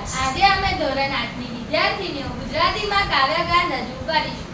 આજે. અમે ધોરણ આઠની વિદ્યાર્થીનીઓ ગુજરાતીમાં કાવ્યગાન રજૂ કરીશું